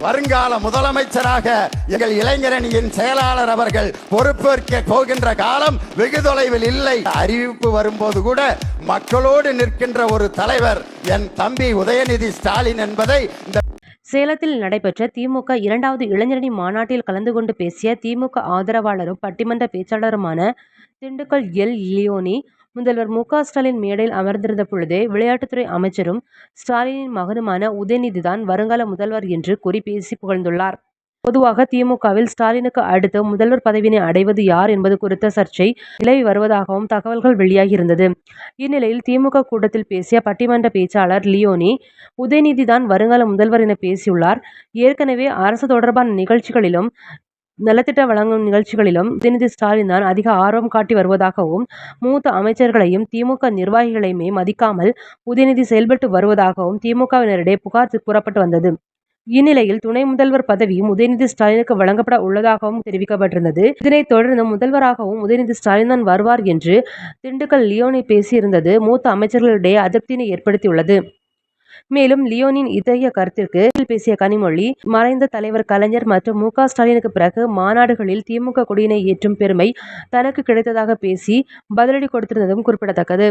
வருங்கால முதலமைச்சராக எங்கள் இளைஞரணியின் செயலாளர் அவர்கள் பொறுப்பேற்க போகின்ற காலம் வெகு தொலைவில் இல்லை. அறிவிப்பு வரும்போது கூட மக்களோடு நிற்கின்ற ஒரு தலைவர் என் தம்பி உதயநிதி ஸ்டாலின் என்பதை இந்த சேலத்தில் நடைபெற்ற திமுக இரண்டாவது இளைஞரணி மாநாட்டில் கலந்து கொண்டு பேசிய திமுக ஆதரவாளரும் பட்டிமன்ற பேச்சாளருமான திண்டுக்கல் எல் லியோனி முதல்வர் மு க ஸ்டாலின் மேடையில் அமர்ந்திருந்த பொழுதே விளையாட்டுத்துறை அமைச்சரும் ஸ்டாலினின் மகனுமான உதயநிதிதான் வருங்கால முதல்வர் என்று கூறி பேசி புகழ்ந்துள்ளார். பொதுவாக திமுகவில் ஸ்டாலினுக்கு அடுத்து முதல்வர் பதவியினை அடைவது யார் என்பது குறித்த சர்ச்சை நிலவி வருவதாகவும் தகவல்கள் வெளியாகியிருந்தது. இந்நிலையில் திமுக கூட்டத்தில் பேசிய பட்டிமன்ற பேச்சாளர் லியோனி உதயநிதி தான் வருங்கால முதல்வர் என பேசியுள்ளார். ஏற்கனவே அரசு தொடர்பான நிகழ்ச்சிகளிலும் நலத்திட்ட வழங்கும் நிகழ்ச்சிகளிலும் உதயநிதி ஸ்டாலின் தான் அதிக ஆர்வம் காட்டி வருவதாகவும் மூத்த அமைச்சர்களையும் திமுக நிர்வாகிகளையுமே மதிக்காமல் உதயநிதி செயல்பட்டு வருவதாகவும் திமுகவினரிடையே புகார் கூறப்பட்டு வந்தது. இந்நிலையில் துணை முதல்வர் பதவியும் உதயநிதி ஸ்டாலினுக்கு வழங்கப்பட உள்ளதாகவும் தெரிவிக்கப்பட்டிருந்தது. இதனைத் தொடர்ந்து முதல்வராகவும் உதயநிதி ஸ்டாலின் தான் வருவார் என்று திண்டுக்கல் லியோனி பேசியிருந்தது. மூத்த அமைச்சர்களிடையே அதிருப்தியினை ஏற்படுத்தியுள்ளது. மேலும் லியோனின் இத்தகைய கருத்திற்கு பேசிய கனிமொழி மறைந்த தலைவர் கலைஞர் மற்றும் மு ஸ்டாலினுக்கு பிறகு மாநாடுகளில் திமுக கொடியினை ஏற்றும் பெருமை தனக்கு கிடைத்ததாக பேசி பதிலடி கொடுத்திருந்ததும் குறிப்பிடத்தக்கது.